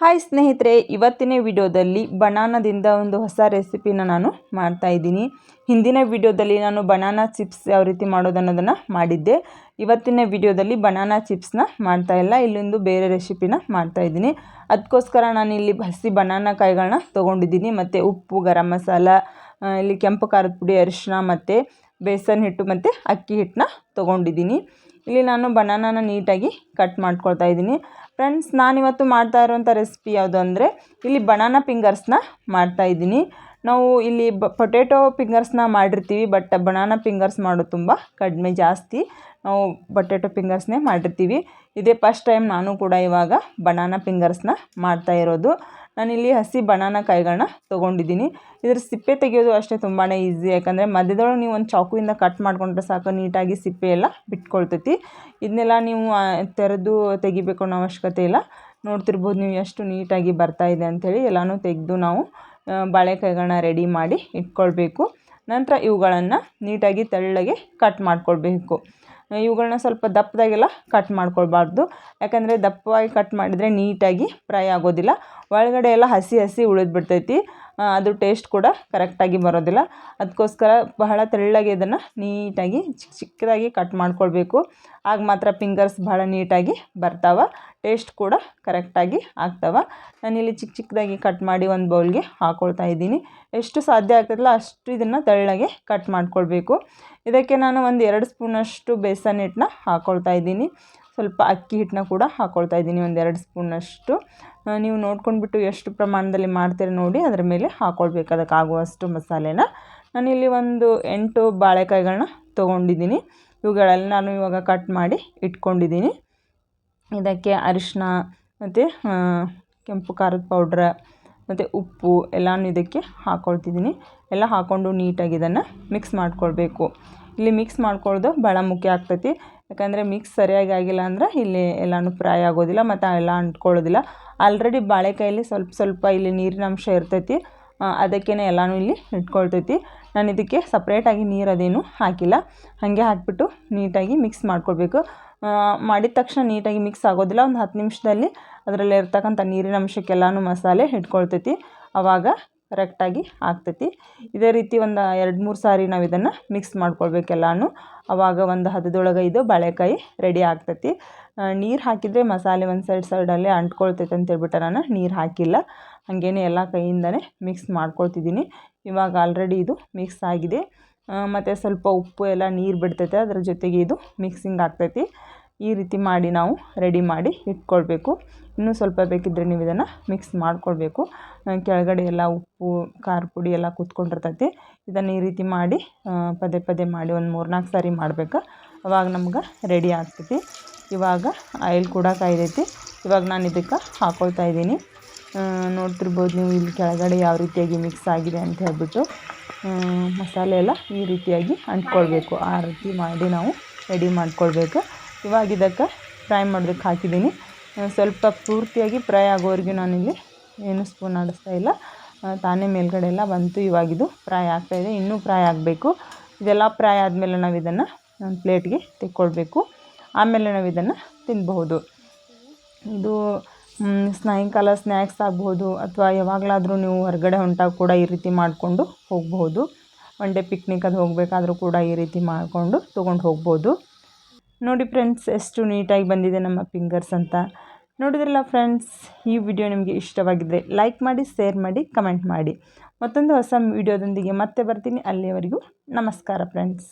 Hi ಸ್ನೇಹಿತರೆ, ಇವತ್ತಿನ ವಿಡಿಯೋದಲ್ಲಿ ಬನಾನದಿಂದ ಒಂದು ಹೊಸ ರೆಸಿಪಿನ ನಾನು ಮಾಡ್ತಾ ಇದ್ದೀನಿ. ಹಿಂದಿನ ವಿಡಿಯೋದಲ್ಲಿ ನಾನು ಬನಾನಾ ಚಿಪ್ಸ್ ಯಾವ ರೀತಿ ಮಾಡೋದು ಅನ್ನೋದನ್ನು ಮಾಡಿದ್ದೆ. ಇವತ್ತಿನ ವಿಡಿಯೋದಲ್ಲಿ ಬನಾನಾ ಚಿಪ್ಸ್ನ ಮಾಡ್ತಾ ಇಲ್ಲ, ಇಲ್ಲೊಂದು ಬೇರೆ ರೆಸಿಪಿನ ಮಾಡ್ತಾ ಇದ್ದೀನಿ. ಅದಕ್ಕೋಸ್ಕರ ನಾನು ಇಲ್ಲಿ ಹಸಿ ಬನಾನಾ ಕಾಯಿಗಳನ್ನ ತೊಗೊಂಡಿದ್ದೀನಿ. ಮತ್ತು ಉಪ್ಪು, ಗರಂ ಮಸಾಲ ಇಲ್ಲಿ ಕೆಂಪು ಖಾರದ ಪುಡಿ ಅರಿಶಿನ ಮತ್ತು ಬೇಸನ್ ಹಿಟ್ಟು, ಮತ್ತು ಅಕ್ಕಿ ಹಿಟ್ಟನ್ನ ತೊಗೊಂಡಿದ್ದೀನಿ. ಇಲ್ಲಿ ನಾನು ಬನಾನಾನ ನೀಟಾಗಿ ಕಟ್ ಮಾಡ್ಕೊಳ್ತಾ ಇದ್ದೀನಿ. ಫ್ರೆಂಡ್ಸ್ ನಾನಿವತ್ತು ಮಾಡ್ತಾ ಇರೋವಂಥ ರೆಸಿಪಿ ಯಾವುದು ಅಂದರೆ, ಇಲ್ಲಿ ಬನಾನಾ ಫಿಂಗರ್ಸ್ನ ಮಾಡ್ತಾ ಇದ್ದೀನಿ. ನಾವು ಇಲ್ಲಿ ಬ ಪೊಟೇಟೊ ಫಿಂಗರ್ಸ್ನ ಮಾಡಿರ್ತೀವಿ ಬಟ್ ಬನಾನಾ ಫಿಂಗರ್ಸ್ ಮಾಡೋದು ತುಂಬ ಕಡಿಮೆ ಜಾಸ್ತಿ. ನಾವು ಬಟೇಟೊ ಫಿಂಗರ್ಸ್ನೇ ಮಾಡಿರ್ತೀವಿ. ಇದೇ ಫಸ್ಟ್ ಟೈಮ್ ನಾನು ಕೂಡ ಇವಾಗ ಬನಾನಾ ಫಿಂಗರ್ಸ್ನ ಮಾಡ್ತಾ ಇರೋದು. ನಾನಿಲ್ಲಿ ಹಸಿ ಬನಾನ ಕಾಯಿಗಳನ್ನ ತೊಗೊಂಡಿದ್ದೀನಿ. ಇದರ ಸಿಪ್ಪೆ ತೆಗೆಯೋದು ಅಷ್ಟೇ ತುಂಬಾ ಈಸಿ ಯಾಕಂದರೆ ಮಧ್ಯದೊಳಗೆ ನೀವು ಒಂದು ಚಾಕುವಿಂದ ಕಟ್ ಮಾಡಿಕೊಂಡ್ರೆ ಸಾಕು, ನೀಟಾಗಿ ಸಿಪ್ಪೆ ಎಲ್ಲ ಬಿಟ್ಕೊಳ್ತೈತಿ. ಇದನ್ನೆಲ್ಲ ನೀವು ತೆರೆದು ತೆಗಿಬೇಕು ಅನ್ನೋ ಅವಶ್ಯಕತೆ ಇಲ್ಲ. ನೋಡ್ತಿರ್ಬೋದು ನೀವು ಎಷ್ಟು ನೀಟಾಗಿ ಬರ್ತಾ ಇದೆ ಅಂಥೇಳಿ ಎಲ್ಲನೂ ತೆಗೆದು ನಾವು ಬಾಳೆಕಾಯಿಗಳನ್ನ ರೆಡಿ ಮಾಡಿ ಇಟ್ಕೊಳ್ಬೇಕು. ನಂತರ ಇವುಗಳನ್ನು ನೀಟಾಗಿ ತೆಳ್ಳಗೆ ಕಟ್ ಮಾಡ್ಕೊಳ್ಬೇಕು. ಇವುಗಳನ್ನ ಸ್ವಲ್ಪ ದಪ್ಪದಾಗೆಲ್ಲ ಕಟ್ ಮಾಡ್ಕೊಳ್ಬಾರ್ದು. ಯಾಕಂದರೆ ದಪ್ಪವಾಗಿ ಕಟ್ ಮಾಡಿದರೆ ನೀಟಾಗಿ ಫ್ರೈ ಆಗೋದಿಲ್ಲ. ಒಳಗಡೆ ಎಲ್ಲ ಹಸಿ ಹಸಿ ಉಳಿದು ಬಿಡ್ತೈತಿ ಆ, ಅದು ಟೇಸ್ಟ್ ಕೂಡ ಕರೆಕ್ಟಾಗಿ ಬರೋದಿಲ್ಲ. ಅದಕ್ಕೋಸ್ಕರ ಬಹಳ ತೆಳ್ಳಗೆ ಇದನ್ನು ನೀಟಾಗಿ ಚಿಕ್ಕ ಚಿಕ್ಕದಾಗಿ ಕಟ್ ಮಾಡ್ಕೊಳ್ಬೇಕು. ಆಗ ಮಾತ್ರ ಫಿಂಗರ್ಸ್ ಬಹಳ ನೀಟಾಗಿ ಬರ್ತಾವೆ. ಟೇಸ್ಟ್ ಕೂಡ ಕರೆಕ್ಟಾಗಿ ಆಗ್ತಾವೆ. ನಾನಿಲ್ಲಿ ಚಿಕ್ಕ ಚಿಕ್ಕದಾಗಿ ಕಟ್ ಮಾಡಿ ಒಂದು ಬೌಲ್ಗೆ ಹಾಕ್ಕೊಳ್ತಾ ಇದ್ದೀನಿ. ಎಷ್ಟು ಸಾಧ್ಯ ಆಗ್ತದಲ್ಲ ಅಷ್ಟು ಇದನ್ನು ತೆಳ್ಳಗೆ ಕಟ್ ಮಾಡ್ಕೊಳ್ಬೇಕು. ಇದಕ್ಕೆ ನಾನು ಒಂದು ಎರಡು ಸ್ಪೂನಷ್ಟು ಬೇಸನ್ ಹಿಟ್ಟನ್ನ ಹಾಕ್ಕೊಳ್ತಾ ಇದ್ದೀನಿ. ಸ್ವಲ್ಪ ಅಕ್ಕಿ ಹಿಟ್ಟನ್ನ ಕೂಡ ಹಾಕ್ಕೊಳ್ತಾ ಇದ್ದೀನಿ, ಒಂದು ಎರಡು ಸ್ಪೂನಷ್ಟು. ನೀವು ನೋಡ್ಕೊಂಡ್ಬಿಟ್ಟು ಎಷ್ಟು ಪ್ರಮಾಣದಲ್ಲಿ ಮಾಡ್ತೀರಿ ನೋಡಿ, ಅದರ ಮೇಲೆ ಹಾಕ್ಕೊಳ್ಬೇಕು ಅದಕ್ಕೆ ಆಗುವಷ್ಟು ಮಸಾಲೆನ ನಾನಿಲ್ಲಿ ಒಂದು ಎಂಟು ಬಾಳೆಕಾಯಿಗಳನ್ನ ತೊಗೊಂಡಿದ್ದೀನಿ. ಇವುಗಳಲ್ಲಿ ನಾನು ಇವಾಗ ಕಟ್ ಮಾಡಿ ಇಟ್ಕೊಂಡಿದ್ದೀನಿ. ಇದಕ್ಕೆ ಅರಿಶಿನ ಮತ್ತು ಕೆಂಪು ಖಾರದ ಪೌಡ್ರ, ಮತ್ತು ಉಪ್ಪು ಎಲ್ಲನೂ ಇದಕ್ಕೆ ಹಾಕ್ಕೊಳ್ತಿದ್ದೀನಿ ಎಲ್ಲ ಹಾಕ್ಕೊಂಡು ನೀಟಾಗಿ ಇದನ್ನು ಮಿಕ್ಸ್ ಮಾಡ್ಕೊಳ್ಬೇಕು. ಇಲ್ಲಿ ಮಿಕ್ಸ್ ಮಾಡ್ಕೊಳ್ಳೋದು ಭಾಳ ಮುಖ್ಯ ಆಗ್ತೈತಿ. ಯಾಕಂದರೆ ಮಿಕ್ಸ್ ಸರಿಯಾಗಿ ಆಗಿಲ್ಲ ಅಂದ್ರೆ ಇಲ್ಲಿ ಎಲ್ಲನೂ ಫ್ರೈ ಆಗೋದಿಲ್ಲ ಮತ್ತು ಎಲ್ಲ ಅಂಟ್ಕೊಳ್ಳೋದಿಲ್ಲ. ಆಲ್ರೆಡಿ ಬಾಳೆಕಾಯಲ್ಲಿ ಸ್ವಲ್ಪ ಸ್ವಲ್ಪ ಇಲ್ಲಿ ನೀರಿನ ಅಂಶ ಇರ್ತೈತಿ. ಅದಕ್ಕೇ ಎಲ್ಲನೂ ಇಲ್ಲಿ ಇಟ್ಕೊಳ್ತೈತಿ. ನಾನು ಇದಕ್ಕೆ ಸಪ್ರೇಟಾಗಿ ನೀರು ಅದೇನು ಹಾಕಿಲ್ಲ. ಹಾಗೆ ಹಾಕಿಬಿಟ್ಟು ನೀಟಾಗಿ ಮಿಕ್ಸ್ ಮಾಡ್ಕೊಳ್ಬೇಕು. ಮಾಡಿದ ತಕ್ಷಣ ನೀಟಾಗಿ ಮಿಕ್ಸ್ ಆಗೋದಿಲ್ಲ. ಒಂದು ಹತ್ತು ನಿಮಿಷದಲ್ಲಿ ಅದರಲ್ಲಿ ಇರ್ತಕ್ಕಂಥ ನೀರಿನ ಅಂಶಕ್ಕೆಲ್ಲನೂ ಮಸಾಲೆ ಹಿಡ್ಕೊಳ್ತೈತಿ ಆವಾಗ ಕರೆಕ್ಟಾಗಿ ಆಗ್ತೈತಿ. ಇದೇ ರೀತಿ ಒಂದು ಎರಡು ಮೂರು ಸಾರಿ ನಾವು ಇದನ್ನು ಮಿಕ್ಸ್ ಮಾಡ್ಕೊಳ್ಬೇಕೆಲ್ಲಾನು ಆವಾಗ ಒಂದು ಹದದೊಳಗೆ ಇದು ಬಾಳೆಕಾಯಿ ರೆಡಿ ಆಗ್ತೈತಿ. ನೀರು ಹಾಕಿದರೆ ಮಸಾಲೆ ಒಂದು ಸೈಡ್ ಸೈಡಲ್ಲೇ ಅಂಟ್ಕೊಳ್ತೈತೆ ಅಂತ ಹೇಳ್ಬಿಟ್ಟು ನಾನು. ನೀರು ಹಾಕಿಲ್ಲ. ಹಾಗೇನೆ ಎಲ್ಲ ಕೈಯಿಂದನೇ ಮಿಕ್ಸ್ ಮಾಡ್ಕೊಳ್ತಿದ್ದೀನಿ. ಇವಾಗ ಆಲ್ರೆಡಿ ಇದು ಮಿಕ್ಸ್ ಆಗಿದೆ. ಮತ್ತು ಸ್ವಲ್ಪ ಉಪ್ಪು ಎಲ್ಲ ನೀರು ಬಿಡ್ತೈತೆ. ಅದ್ರ ಜೊತೆಗೆ ಇದು ಮಿಕ್ಸಿಂಗ್ ಆಗ್ತೈತಿ. ಈ ರೀತಿ ಮಾಡಿ ನಾವು ರೆಡಿ ಮಾಡಿ ಇಟ್ಕೊಳ್ಬೇಕು. ಇನ್ನೂ ಸ್ವಲ್ಪ ಬೇಕಿದ್ದರೆ ನೀವು ಇದನ್ನು ಮಿಕ್ಸ್ ಮಾಡಿಕೊಳ್ಬೇಕು. ಕೆಳಗಡೆ ಎಲ್ಲ ಉಪ್ಪು, ಖಾರ ಪುಡಿ ಎಲ್ಲ ಕೂತ್ಕೊಂಡಿರ್ತೈತಿ. ಇದನ್ನು ಈ ರೀತಿ ಮಾಡಿ ಪದೇ ಪದೇ ಮಾಡಿ ಒಂದು ಮೂರು ನಾಲ್ಕು ಸಾರಿ ಮಾಡ್ಬೇಕು. ಅವಾಗ ನಮ್ಗೆ ರೆಡಿ ಆಗ್ತೈತಿ. ಇವಾಗ ಆಯಿಲ್ ಕೂಡ ಕಾಯ್ದೈತಿ. ಇವಾಗ ನಾನು ಇದಕ್ಕೆ ಹಾಕೊಳ್ತಾ ಇದ್ದೀನಿ. ನೋಡ್ತಿರ್ಬೋದು ನೀವು ಇಲ್ಲಿ ಕೆಳಗಡೆ ಯಾವ ರೀತಿಯಾಗಿ ಮಿಕ್ಸ್ ಆಗಿದೆ ಅಂತ ಹೇಳ್ಬಿಟ್ಟು. ಮಸಾಲೆ ಎಲ್ಲ ಈ ರೀತಿಯಾಗಿ ಅಂಟ್ಕೊಳ್ಬೇಕು. ಆ ರೀತಿ ಮಾಡಿ ನಾವು ರೆಡಿ ಮಾಡ್ಕೊಳ್ಬೇಕು. ಇವಾಗ ಇದಕ್ಕೆ ಫ್ರೈ ಮಾಡೋದಕ್ಕೆ ಹಾಕಿದ್ದೀನಿ. ಸ್ವಲ್ಪ ಪೂರ್ತಿಯಾಗಿ ಫ್ರೈ ಆಗೋವರೆಗೂ ನಾನಿಲ್ಲಿ ಏನು ಸ್ಪೂನ್ ಆಡಿಸ್ತಾ ಇಲ್ಲ. ತಾನೇ ಮೇಲ್ಗಡೆ ಎಲ್ಲ ಬಂತು, ಇವಾಗಿದು ಫ್ರೈ ಇದೆ, ಇನ್ನೂ ಫ್ರೈ ಆಗಬೇಕು. ಇದೆಲ್ಲ ಫ್ರೈ ಆದಮೇಲೆ ನಾವು ಇದನ್ನು ಒಂದು ಪ್ಲೇಟ್ಗೆ ತೆಕ್ಕೊಳ್ಬೇಕು. ಆಮೇಲೆ ನಾವು ಇದನ್ನು ತಿನ್ನಬಹುದು ಇದು ಸಾಯಂಕಾಲ ಸ್ನ್ಯಾಕ್ಸ್ ಆಗ್ಬೋದು ಅಥವಾ ಯಾವಾಗಲಾದರೂ ನೀವು ಹೊರಗಡೆ ಹೊಂಟಾಗ ಕೂಡ ಈ ರೀತಿ ಮಾಡಿಕೊಂಡು ಹೋಗ್ಬೋದು ಒನ್ ಡೇ ಪಿಕ್ನಿಕ್ ಅದು ಹೋಗಬೇಕಾದ್ರೂ ಕೂಡ ಈ ರೀತಿ ಮಾಡಿಕೊಂಡು ತೊಗೊಂಡು ಹೋಗ್ಬೋದು. ನೋಡಿ ಫ್ರೆಂಡ್ಸ್ ಎಷ್ಟು ನೀಟಾಗಿ ಬಂದಿದೆ ನಮ್ಮ ಫಿಂಗರ್ಸ್ ಅಂತ. ನೋಡಿದ್ರಲ್ಲ ಫ್ರೆಂಡ್ಸ್ ಈ ವಿಡಿಯೋ ನಿಮಗೆ ಇಷ್ಟವಾಗಿದ್ದರೆ ಲೈಕ್ ಮಾಡಿ ಶೇರ್ ಮಾಡಿ ಕಮೆಂಟ್ ಮಾಡಿ. ಮತ್ತೊಂದು ಹೊಸ ವಿಡಿಯೋದೊಂದಿಗೆ ಮತ್ತೆ ಬರ್ತೀನಿ. ಅಲ್ಲಿಯವರೆಗೂ ನಮಸ್ಕಾರ ಫ್ರೆಂಡ್ಸ್